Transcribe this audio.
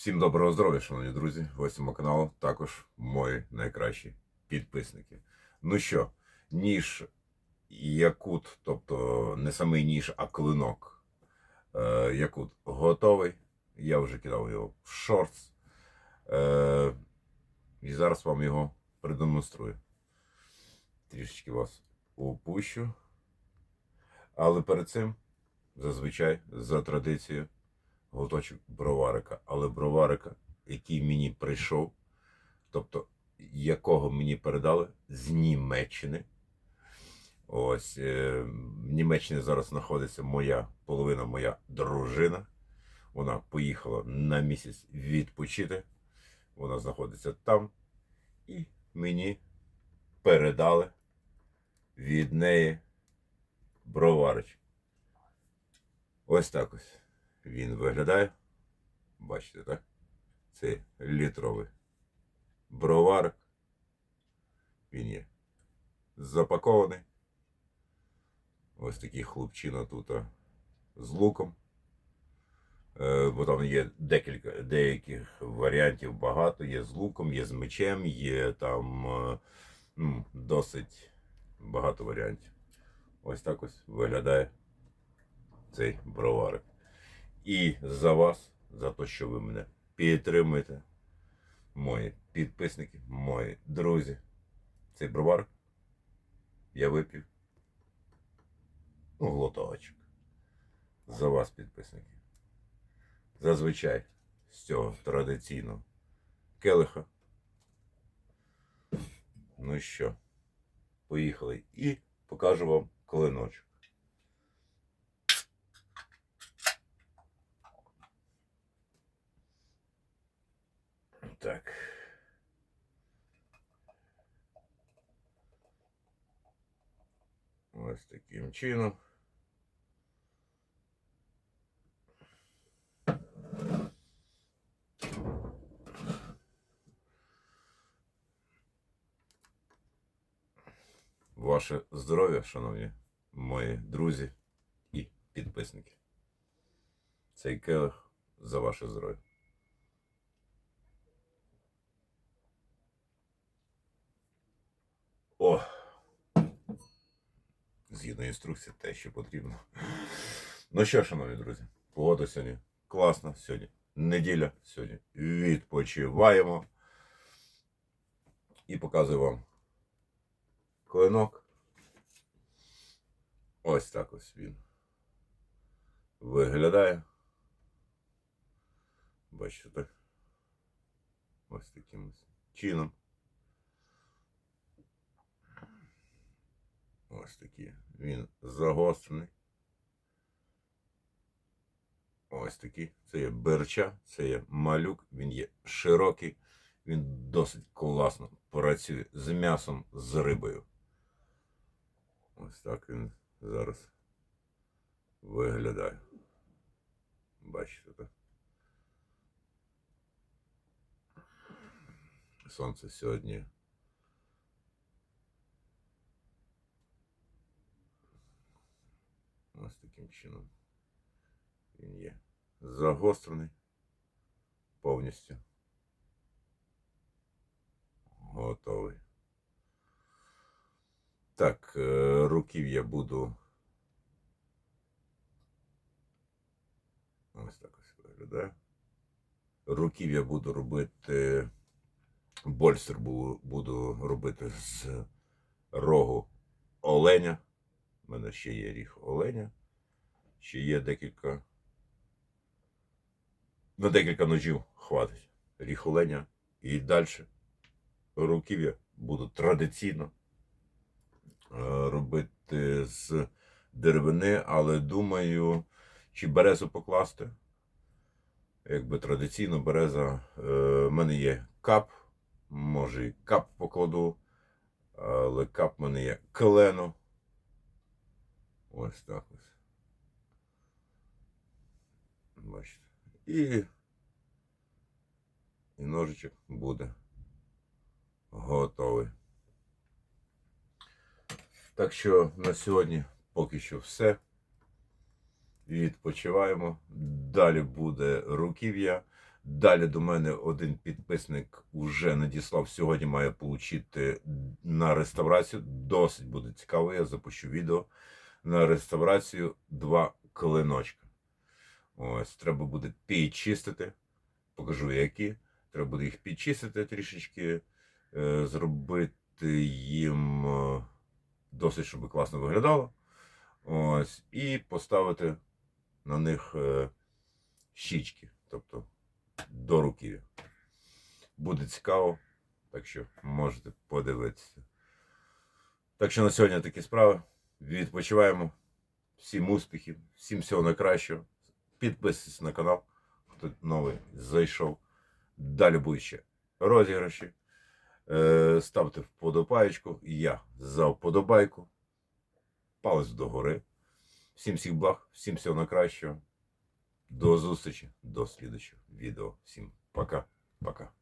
Всім доброго здоров'я, шановні друзі, гості мого каналу, також мої найкращі підписники. Ну що, ніж якут, тобто не самий ніж, а клинок. Е, якут готовий. Я вже кидав його в шортс. Е, і зараз вам його продемонструю. Трішечки вас упущу. Але перед цим, зазвичай, за традицією, глоточок броварика. Але броварика, який мені прийшов, тобто якого мені передали з Німеччини. Ось е, в Німеччині зараз знаходиться моя половина, моя дружина. Вона поїхала на місяць відпочити. Вона знаходиться там. І мені передали від неї броварич. Ось так ось він виглядає. Бачите, так? Це літровий броварик. Він є запакований. Ось такий хлопчина тут з луком. Е, бо там є декілька деяких варіантів багато. Є з луком, є з мечем, є там ну, досить багато варіантів. Ось так ось виглядає цей броварик. І за вас, за те, що ви мене підтримуєте, мої підписники, мої друзі. Цей броварик я випів. Ну, глоточок. За вас, підписники. Зазвичай з цього традиційного келиха. Ну що, поїхали і покажу вам клиночок. Так. Ось таким чином. Ваше здоров'я, шановні мої друзі і підписники. Цей келих за ваше здоров'я. О! Згідно інструкції, те, що потрібно. Ну що, шановні друзі, погода сьогодні класна. Сьогодні неділя, сьогодні відпочиваємо. І показую вам клинок. Ось так ось він виглядає. Бачите так? Ось таким чином. Ось такий. Він загострений. Ось такий. Це є берча, це є малюк, він є широкий, він досить класно працює з м'ясом, з рибою. Ось так він зараз виглядає. Бачите так? Сонце сьогодні. Ось таким чином. Він є загострений повністю. Готовий. Так, е, руків я буду. Ось так ось виглядає. Руків я буду робити. Больстер буду робити з рогу оленя. У мене ще є ріг оленя. Ще є декілька. На декілька ножів хватить. Ріг. І далі руків'я буду традиційно е, робити з деревини, але думаю, чи березу покласти. Якби традиційно береза. е, В мене є кап, може і кап покладу, але кап в мене є клено. Ось так ось. Бачите. І, і ножичок буде готовий. Так що на сьогодні поки що все. Відпочиваємо. Далі буде руків'я. Далі до мене один підписник вже надіслав. Сьогодні має отримати на реставрацію. Досить буде цікаво. Я запущу відео на реставрацію два клиночка. Ось, треба буде підчистити. Покажу які. Треба буде їх підчистити трішечки, е, зробити їм е, досить, щоб класно виглядало. Ось, і поставити на них е, щічки, тобто до руків'я. Буде цікаво, так що можете подивитися. Так що на сьогодні такі справи. Відпочиваємо. Всім успіхів, всім всього найкращого. Підписуйтесь на канал, хто новий зайшов. Далі будуть ще розіграші. Е, ставте вподобаєчку. Я за вподобайку. Палець догори. Всім всіх благ, всім всього найкращого. До зустрічі, до слідчого відео. Всім пока. Пока.